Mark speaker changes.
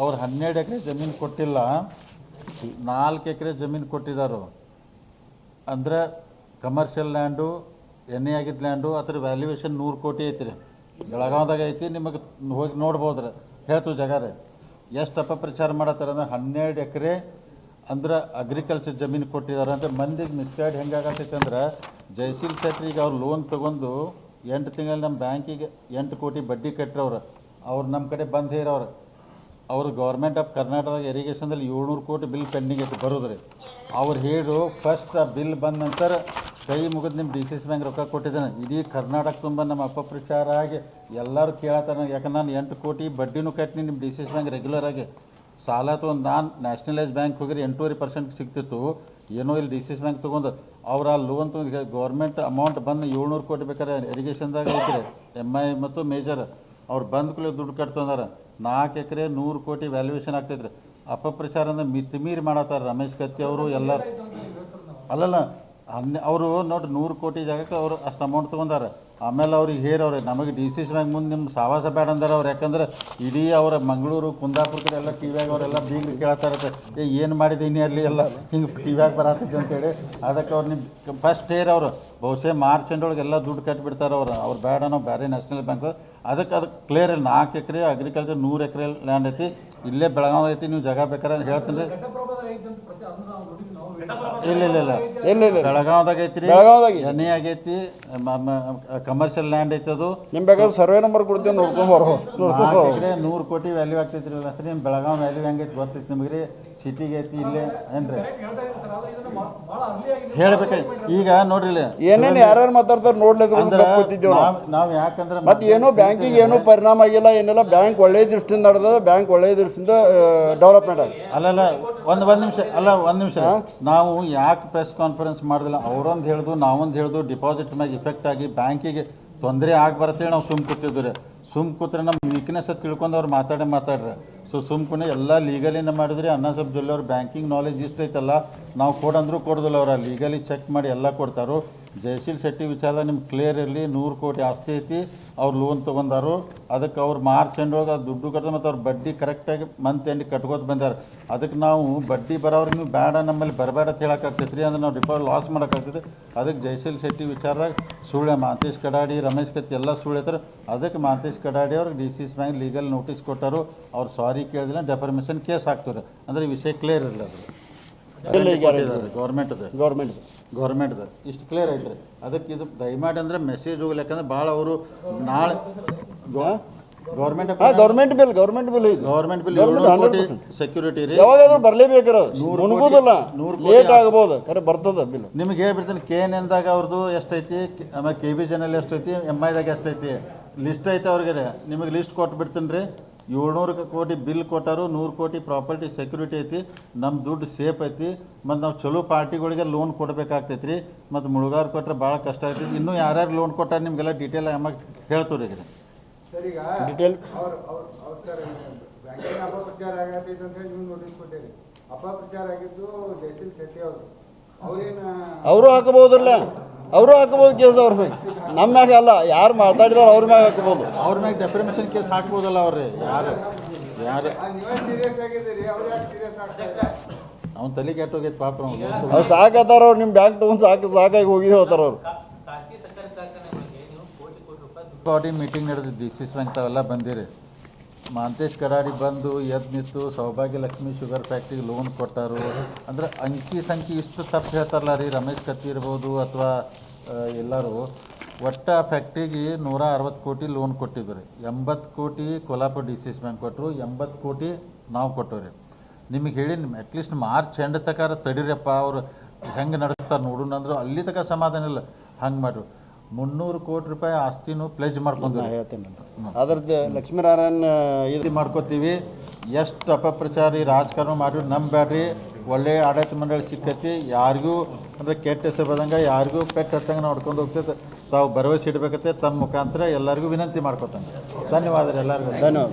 Speaker 1: ಅವ್ರು ಹನ್ನೆರಡು ಎಕರೆ ಜಮೀನು ಕೊಟ್ಟಿಲ್ಲ. ನಾಲ್ಕು ಎಕರೆ ಜಮೀನು ಕೊಟ್ಟಿದ್ದಾರೆ ಅಂದ್ರೆ ಕಮರ್ಷಿಯಲ್ ಲ್ಯಾಂಡು ಎಣ್ಣೆ ಆಗಿದ್ದ ಲ್ಯಾಂಡು ಅದ್ರ ವ್ಯಾಲ್ಯೂಯೇಷನ್ ನೂರು ಕೋಟಿ ಐತಿ ರೀ ಬೆಳಗಾವ್ದಾಗ ಐತಿ, ನಿಮಗೆ ಹೋಗಿ ನೋಡ್ಬೋದು ರೀ ಹೇಳ್ತು ಜಾಗ ಎಷ್ಟು ಅಪಪ್ರಚಾರ ಮಾಡತ್ತಾರೆ ಅಂದ್ರೆ ಹನ್ನೆರಡು ಎಕರೆ ಅಂದ್ರೆ ಅಗ್ರಿಕಲ್ಚರ್ ಜಮೀನು ಕೊಟ್ಟಿದ್ದಾರೆ ಅಂದರೆ ಮಂದಿಗೆ ಮಿಸ್ಗೈಡ್ ಹೆಂಗಾಗತ್ತೈತೆ ಅಂದ್ರೆ ಜಯಶೀಲ್ ಶೆಟ್ರಿಗೆ ಅವ್ರು ಲೋನ್ ತೊಗೊಂಡು ಎಂಟು ತಿಂಗಳು ನಮ್ಮ ಬ್ಯಾಂಕಿಗೆ ಎಂಟು ಕೋಟಿ ಬಡ್ಡಿ ಕಟ್ಟಿರವ್ರು ಅವ್ರು ನಮ್ಮ ಕಡೆ ಬಂದು ಹೇರವ್ರು. ಅವ್ರು ಗೌರ್ಮೆಂಟ್ ಆಫ್ ಕರ್ನಾಟಕದಾಗ ಇರಿಗೇಷನ್ದಲ್ಲಿ ಏಳ್ನೂರು ಕೋಟಿ ಬಿಲ್ ಪೆಂಡಿಂಗ್ ಐತೆ ಬರೋದ್ರಿ. ಅವ್ರು ಹೇಳು ಫಸ್ಟ್ ಆ ಬಿಲ್ ಬಂದ ನಂತರ ಕೈ ಮುಗಿದು ನಿಮ್ಮ ಡಿ ಸಿ ಸಿ ಬ್ಯಾಂಕ್ ರೊಕ್ಕ ಕೊಟ್ಟಿದ್ದಾನೆ. ಇಡೀ ಕರ್ನಾಟಕ ತುಂಬ ನಮ್ಮ ಅಪಪ್ರಚಾರ ಆಗಿ ಎಲ್ಲರೂ ಕೇಳತ್ತಾರ ಯಾಕಂದ್ರೆ ನಾನು ಎಂಟು ಕೋಟಿ ಬಡ್ಡಿನೂ ಕಟ್ಟಿ ನಿಮ್ಮ D C C bank regular ಆಗಿ. ಸಾಲ ತೊಗೊಂಡು ನಾನು ನ್ಯಾಷನಲೈಸ್ ಬ್ಯಾಂಕ್ ಹೋಗಿರಿ ಎಂಟೂವರೆ ಪರ್ಸೆಂಟ್ ಸಿಗ್ತಿತ್ತು. ಏನೋ ಇಲ್ಲಿ ಡಿ ಸಿ ಸಿ ಬ್ಯಾಂಕ್ ತೊಗೊಂಡು. ಅವ್ರು ಆ ಲೋನ್ ತೊಗೊಂಡು ಗೌರ್ಮೆಂಟ್ ಅಮೌಂಟ್ ಬಂದು ಏಳ್ನೂರು ಕೋಟಿ ಬೇಕಾದ್ರೆ ಇರಿಗೇಷನ್ದಾಗ ಐತ್ರಿ. ಎಂ ಐ ಮತ್ತು ಮೇಜರ್ ಅವ್ರು ಬಂದ ಕೂಡ ದುಡ್ಡು ಕಟ್ತಂದಾರ. ನಾಲ್ಕು ಎಕರೆ ನೂರು ಕೋಟಿ ವ್ಯಾಲ್ಯೂಯೇಷನ್ ಆಗ್ತೈತ್ರಿ ಅಪಪ್ರಚಾರ ಅಂದ್ರೆ ಮಿತಿಮೀರಿ ಮಾಡತ್ತಾರ ರಮೇಶ್ ಕತ್ತಿ ಅವರು ಎಲ್ಲ. ಅಲ್ಲಲ್ಲ ಅವರು ನೋಡ್ರಿ ನೂರು ಕೋಟಿ ಜಾಗಕ್ಕೆ ಅವರು ಅಷ್ಟು ಅಮೌಂಟ್ ತೊಗೊಂಡಾರ. ಆಮೇಲೆ ಅವ್ರಿಗೆ ಹೇರವ್ರೆ ನಮಗೆ ಡಿ ಸಿ ಸಿ ಬ್ಯಾಂಕ್ ಮುಂದೆ ನಿಮ್ಮ ಸಾವಾಸ ಬೇಡ ಅಂದ್ರೆ ಅವ್ರು. ಯಾಕಂದ್ರೆ ಇಡೀ ಅವರ ಮಂಗಳೂರು ಕುಂದಾಪುರ ಕಡೆ ಎಲ್ಲ ಟಿ ವ್ಯಾಗ ಅವರೆಲ್ಲ ಬೀಗ್ರು ಕೇಳ್ತಾರೆ ಏ, ಏನು ಮಾಡಿದ್ದೀನಿ ಅಲ್ಲಿ ಎಲ್ಲ? ಹಿಂಗೆ ಟಿ ವ್ಯಾಗ ಬರತ್ತೈತೆ ಅಂತೇಳಿ ಅದಕ್ಕೆ ಅವ್ರು ನಿಮ್ಮ ಫಸ್ಟ್ ಹೇರ್ ಅವರು. ಬಹುಶಃ ಮಾರ್ಚ್ ಎಂಡೊಳಗೆ ಎಲ್ಲ ದುಡ್ಡು ಕಟ್ಟಿಬಿಡ್ತಾರೆ ಅವ್ರು. ಅವ್ರು ಬೇಡ ನಾವು ಬೇರೆ ನ್ಯಾಷನಲ್ ಬ್ಯಾಂಕ್ ಅದಕ್ಕೆ ಅದು ಕ್ಲಿಯರ್ ಇಲ್ಲ ನಾಲ್ಕು ಎಕರೆ ಅಗ್ರಿಕಲ್ಚರ್ ನೂರು ಎಕರೆ ಲ್ಯಾಂಡ್ ಐತಿ. ಇಲ್ಲೇ ಬೆಳಗಾವ್ ಐತಿ, ನೀವು ಜಾಗ ಬೇಕಾದ್ರೆ ಹೇಳ್ತೀನಿ ರೀ. ಇಲ್ಲ ಇಲ್ಲ ಇಲ್ಲ
Speaker 2: ಇಲ್ಲ ಇಲ್ಲ
Speaker 1: ಬೆಳಗಾವ್ದಾಗ ಐತ್ರಿ.
Speaker 2: ಬೆಳಗಾವ್ದಾಗ ಐತಿ.
Speaker 1: ಎಣ್ಣೆ ಆಗೈತಿ ಕಮರ್ಷಿಯಲ್ ಲ್ಯಾಂಡ್ ಐತಿ ಅದು
Speaker 2: ನಿಮ್ ಬೇಕಾದ್ರೆ ಸರ್ವೆ ನಂಬರ್ ಕೊಡ್ತೀವಿ ನೋಡ್ಕೊಂಡ್ ಬರ್ಬೋದು ನೋಡ್ಕೊಂಡ್
Speaker 1: ನಾಲ್ಕು
Speaker 2: ಬರ್ಬೋದು.
Speaker 1: ಎಕರೆ ನೂರು ಕೋಟಿ ವ್ಯಾಲ್ಯೂ ಆಗ್ತೈತ್ರಿ ಇಲ್ಲ ಸರಿ ನಿಮ್ಮ ಬೆಳಗಾವ್ ವ್ಯಾಲ್ಯೂ ಹೆಂಗೈತಿ ಗೊತ್ತೈತಿ ನಿಮಗೆ ರೀ? ಸಿಟಿಗೆ ಐತಿ ಇಲ್ಲೇ ಏನ್ರಿ? ಹೇಳ್ಬೇಕಾಯ್ತು. ಈಗ ನೋಡ್ರಿ
Speaker 2: ಏನೇನು ಯಾರ್ಯಾರು ಮಾತಾಡ್ತಾರೆ ನೋಡ್ಲಿದ್ರು
Speaker 1: ಅಂದ್ರೆ
Speaker 2: ನಾವು.
Speaker 1: ಯಾಕಂದ್ರೆ
Speaker 2: ಮತ್ತೆ ಏನೋ ಬ್ಯಾಂಕಿಗೆ ಏನೂ ಪರಿಣಾಮ ಆಗಿಲ್ಲ ಏನಿಲ್ಲ ಬ್ಯಾಂಕ್ ಒಳ್ಳೆ ದೃಷ್ಟಿಯಿಂದ ನಡೆದ ಬ್ಯಾಂಕ್ ಒಳ್ಳೆ ದೃಷ್ಟಿಯಿಂದ ಡೆವಲಪ್ಮೆಂಟ್ ಆಗಿದೆ.
Speaker 1: ಅಲ್ಲಲ್ಲ ಒಂದು ಒಂದು ನಿಮಿಷ ಅಲ್ಲ ಒಂದು ನಿಮಿಷ. ನಾವು ಯಾಕೆ ಪ್ರೆಸ್ ಕಾನ್ಫರೆನ್ಸ್ ಮಾಡಿದಿಲ್ಲ? ಅವರೊಂದು ಹೇಳ್ದು ನಾವೊಂದು ಹೇಳ್ದು ಡಿಪಾಸಿಟ್ ಮ್ಯಾಗ ಇಫೆಕ್ಟ್ ಆಗಿ ಬ್ಯಾಂಕಿಗೆ ತೊಂದರೆ ಆಗ್ಬಾರತ್ತೇಳಿ ನಾವು ಸುಮ್ ಕೂತಿದ್ವಿ ರೀ. ಸುಮ್ ಕೂತ್ರೆ ನಮ್ಮ ವೀಕ್ನೆಸ್ ತಿಳ್ಕೊಂಡು ಅವ್ರು ಮಾತಾಡೇ ಮಾತಾಡ್ರಿ. ಸೊ ಸುಮ್ಕುನೆ ಎಲ್ಲ ಲೀಗಲಿಂದ ಮಾಡಿದ್ರಿ ಅನ್ನ ಸಾಹೇಬ್ ಜೊಲ್ಲೆ ಅವ್ರ ಬ್ಯಾಂಕಿಂಗ್ ನಾಲೆಜ್ ಇಷ್ಟೈತಲ್ಲ ನಾವು ಕೊಡಂದ್ರೂ ಕೊಡೋದಿಲ್ಲ ಅವ್ರ ಲೀಗಲಿ ಚೆಕ್ ಮಾಡಿ ಎಲ್ಲ ಕೊಡ್ತಾರೋ. ಜಯಶೀಲ್ ಶೆಟ್ಟಿ ವಿಚಾರ ನಿಮ್ಗೆ ಕ್ಲಿಯರ್ ಇರಲಿ, ನೂರು ಕೋಟಿ ಆಸ್ತಿ ಐತಿ, ಅವ್ರು ಲೋನ್ ತೊಗೊಂಡಾರು, ಅದಕ್ಕೆ ಅವ್ರು ಮಾರ್ಚ್ ಎಂಡ್ರೊಳಗೆ ಅದು ದುಡ್ಡು ಕಟ್ಟಿದ ಮತ್ತು ಅವ್ರು ಬಡ್ಡಿ ಕರೆಕ್ಟಾಗಿ ಮಂತ್ ಎಂಡ್ ಕಟ್ಕೋತ ಬಂದಾರ. ಅದಕ್ಕೆ ನಾವು ಬಡ್ಡಿ ಬರೋವ್ರಿಗೆ ನೀವು ಬೇಡ ನಮ್ಮಲ್ಲಿ ಬರಬೇಡ ಅಂತ ಅಂದ್ರೆ ನಾವು ಡಿಪಾಸಿಟ್ ಲಾಸ್ ಮಾಡೋಕ್ಕಾಗ್ತೈತೆ ಅದಕ್ಕೆ ಜಯಶೀಲ್ ಶೆಟ್ಟಿ ವಿಚಾರದಾಗ ಸುಳ್ಳೆ, ಮಾಂತೇಶ್ ಕಡಾಡಿ, ರಮೇಶ್ ಕತ್ತಿ ಎಲ್ಲ ಸುಳ್ಳು ಐತಾರೆ ಅದಕ್ಕೆ ಮಾಂತೇಶ್ ಕಡಾಡಿ ಅವ್ರಿಗೆ D C C bank legal notice ಕೊಟ್ಟರು. ಅವ್ರು ಸಾರಿ ಕೇಳಿದ್ರೆ ಡೆಫರ್ಮೇಷನ್ ಕೇಸ್ ಹಾಕ್ತಾರೆ ಅಂದ್ರೆ ವಿಷಯ ಕ್ಲಿಯರ್ ಇರಲಿ ಅದು.
Speaker 2: ಈಗ
Speaker 1: ಗೌರ್ಮೆಂಟ್ದು
Speaker 2: ಗೌರ್ಮೆಂಟ್
Speaker 1: ಗೌರ್ಮೆಂಟ್ದು ಇಷ್ಟು ಕ್ಲಿಯರ್ ಐತ್ರಿ. ಅದಕ್ಕೆ ಇದು ದಯಮಾಡಿ ಅಂದ್ರೆ ಮೆಸೇಜ್ ಹೋಗ್ಲಿ ಯಾಕಂದ್ರೆ ಭಾಳ ಅವರು ನಾಳೆ government
Speaker 2: government bill government bill
Speaker 1: government bill ಕೋಟಿ
Speaker 2: 100%.
Speaker 1: ಸೆಕ್ಯೂರಿಟಿ ರೀ.
Speaker 2: ಯಾವಾಗಾದ್ರೂ ಬರ್ಲೇಬೇಕಿರೋದು.
Speaker 1: ನೂರು
Speaker 2: ಮುನ್ಗುದಿಲ್ಲ
Speaker 1: ನೂರು
Speaker 2: ಲೇಟ್ ಆಗ್ಬೋದು. ಖರೆ ಬರ್ತದ ಬಿಲ್
Speaker 1: ನಿಮ್ಗೆ ಹೇಳ್ಬಿಡ್ತೀನಿ ಕೆ ಎನ್ ಎನ್ದಾಗ ಅವ್ರದ್ದು ಎಷ್ಟೈತಿ? ಆಮೇಲೆ ಕೆ ಬಿ ಜನಲ್ಲಿ ಎಷ್ಟೈತಿ? ಎಂ ಐದಾಗ ಎಷ್ಟೈತಿ? ಲಿಸ್ಟ್ ಐತೆ ಅವ್ರಿಗೆ ನಿಮಗೆ ಲಿಸ್ಟ್ ಕೊಟ್ಟು ಬಿಡ್ತೀನಿ ರೀ. ಏಳ್ನೂರು ಕೋಟಿ ಬಿಲ್ ಕೊಟ್ಟರು ನೂರು ಕೋಟಿ ಪ್ರಾಪರ್ಟಿ ಸೆಕ್ಯೂರಿಟಿ ಐತಿ ನಮ್ಮ ದುಡ್ಡು ಸೇಫ್ ಐತಿ ಮತ್ತು ನಾವು ಚಲೋ ಪಾರ್ಟಿಗಳಿಗೆ ಲೋನ್ ಕೊಡಬೇಕಾಗ್ತೈತಿ ರೀ ಮತ್ತು ಮುಳುಗಾರು ಕೊಟ್ಟರೆ ಭಾಳ ಕಷ್ಟ ಆಗ್ತೈತಿ ಇನ್ನೂ ಯಾರ್ಯಾರು ಲೋನ್ ಕೊಟ್ಟಾರ ನಿಮಗೆಲ್ಲ ಡೀಟೇಲ್ ಆಗಿ ಹೇಳ್ತೀವಿ ರೀ
Speaker 3: ಸರ್ ಈಗ
Speaker 2: Detail.
Speaker 3: ಅವ್ರ ಅವ್ರ ಅವ್ರ ಸರ್ ಬ್ಯಾಂಕಿಂಗ್ ಅಪಪ್ರಚಾರ ಆಗತೈತೆ ಅಂತ ಹೇಳಿ ನೀವು ನೋಟಿಸ್ ಕೊಟ್ಟಿರಿ ಅಪಪ್ರಚಾರ ಆಗಿದ್ದು ಜಯಶೀಲ್ ಶೆಟ್ಟಿ ಅವರು. ಅವ್ರೇನ
Speaker 2: ಅವರು ಹಾಕಬಹುದಲ್ಲ? ಅವರು ಹಾಕಬಹುದು ಕೇಸ್ ಅವ್ರ ಮ್ಯಾಗ. ನಮ್ಮ ಮ್ಯಾಗ ಅಲ್ಲ ಯಾರು ಮಾತಾಡಿದಾರ ಅವ್ರ ಮ್ಯಾಗ ಹಾಕಬಹುದು
Speaker 1: ಅವ್ರ ಮ್ಯಾಗ ಡೆಫರ್ಮೇಷನ್ ಕೇಸ್ ಹಾಕ್ಬೋದಲ್ಲ ಅವ್ರಿ ಯಾರು? ಯಾರು?
Speaker 3: ಅವ್ನು ಸೀರಿಯಸ್ ಆಗಿದ್ದೀರಿ ಅವ್ರು ಯಾಕೆ ಸೀರಿಯಸ್ ಆಗ್ತಾ ಇಲ್ಲ
Speaker 1: ಅವ್ನ ತಲೆ ಕೆಟ್ಟೋಗೈತೆ ಪಾಪ ಅವ್ನು.
Speaker 2: ಅವ್ರು ಸಾಕತ್ತಾರ ಅವ್ರು ನಿಮ್ಮ ಬ್ಯಾಂಕ್ ತೊಗೊಂಡು ಸಾಕು ಸಾಕಾಗಿ ಹೋಗಿ ಹೋಗ್ತಾರ ಅವ್ರು.
Speaker 4: ಖಾಸಗಿ ಸಕ್ಕರೆ ಕಾರ್ಖಾನೆಗಳಿಗೆ ನೀವು ಕೋಟಿ ಕೋಟಿ ರೂಪಾಯಿ
Speaker 1: ಬಾಡಿ ಮೀಟಿಂಗ್ ನಡೆದಿದ್ದು ಡಿ ಸಿ ಸಿ ಬ್ಯಾಂಕ್ ತಾವೆಲ್ಲ ಬಂದಿರಿ. ಮಾಂತೇಶ್ ಕರಾಡಿ ಬಂದು ಎದ್ದು ನಿಂತು ಸೌಭಾಗ್ಯ ಲಕ್ಷ್ಮಿ ಶುಗರ್ ಫ್ಯಾಕ್ಟ್ರಿಗೆ ಲೋನ್ ಕೊಟ್ಟಾರು. ಅಂದ್ರೆ ಅಂಕಿ ಸಂಖ್ಯೆ ಇಷ್ಟು ತಪ್ಪು ಹೇಳ್ತಾರಲ್ಲ ರೀ, ರಮೇಶ್ ಕತ್ತಿ ಇರ್ಬೋದು ಅಥವಾ ಎಲ್ಲರೂ. ಒಟ್ಟು ಆ ಫ್ಯಾಕ್ಟ್ರಿಗೆ ನೂರ ಅರವತ್ತು ಕೋಟಿ ಲೋನ್ ಕೊಟ್ಟಿದ್ದು ರೀ. ಎಂಬತ್ತು ಕೋಟಿ Kolhapur D C S bank ಕೊಟ್ಟರು ಎಂಬತ್ತು ಕೋಟಿ ನಾವು ಕೊಟ್ಟವು ರೀ. ನಿಮಗೆ ಹೇಳಿ ಅಟ್ಲೀಸ್ಟ್ ಮಾರ್ಚ್ ಎಂಡ್ ತಕಾರ ತಡೀರಪ್ಪ, ಅವರು ಹೆಂಗೆ ನಡೆಸ್ತಾರೆ ನೋಡೋಣ ಅಂದ್ರೆ ಅಲ್ಲಿ ತಕ ಸಮಾಧಾನ ಇಲ್ಲ. ಹಂಗೆ ಮಾಡ್ರು. ಮುನ್ನೂರು ಕೋಟಿ ರೂಪಾಯಿ ಆಸ್ತಿನೂ ಪ್ಲೆಜ್ ಮಾಡ್ಕೊಂಡು
Speaker 2: ನಾ ಹೇಳ್ತೇನೆ ಅದ್ರದ್ದು ಲಕ್ಷ್ಮೀನಾರಾಯಣ ಇದು
Speaker 1: ಮಾಡ್ಕೋತೀವಿ. ಎಷ್ಟು ಅಪಪ್ರಚಾರಿ ರಾಜಕಾರಣ ಮಾಡಿ ನಂಬ್ಯಾಡ್ರಿ. ಒಳ್ಳೆ ಆಡಳಿತ ಮಂಡಳಿ ಸಿಕ್ಕೈತಿ. ಯಾರಿಗೂ ಅಂದರೆ ಕೆಟ್ಟ ಹೆಸರು ಬದಂಗೆ ಯಾರಿಗೂ ಪೆಟ್ಟ ಹತ್ತಂಗೆ ನೋಡ್ಕೊಂಡು ಹೋಗ್ತೈತೆ ತಾವು ಭರವಸೆ ಇಡಬೇಕತ್ತೆ ತಮ್ಮ ಮುಖಾಂತರ ಎಲ್ಲರಿಗೂ ವಿನಂತಿ ಮಾಡ್ಕೊತಾನೆ. ಧನ್ಯವಾದ ಎಲ್ಲರಿಗೂ.
Speaker 2: ಧನ್ಯವಾದ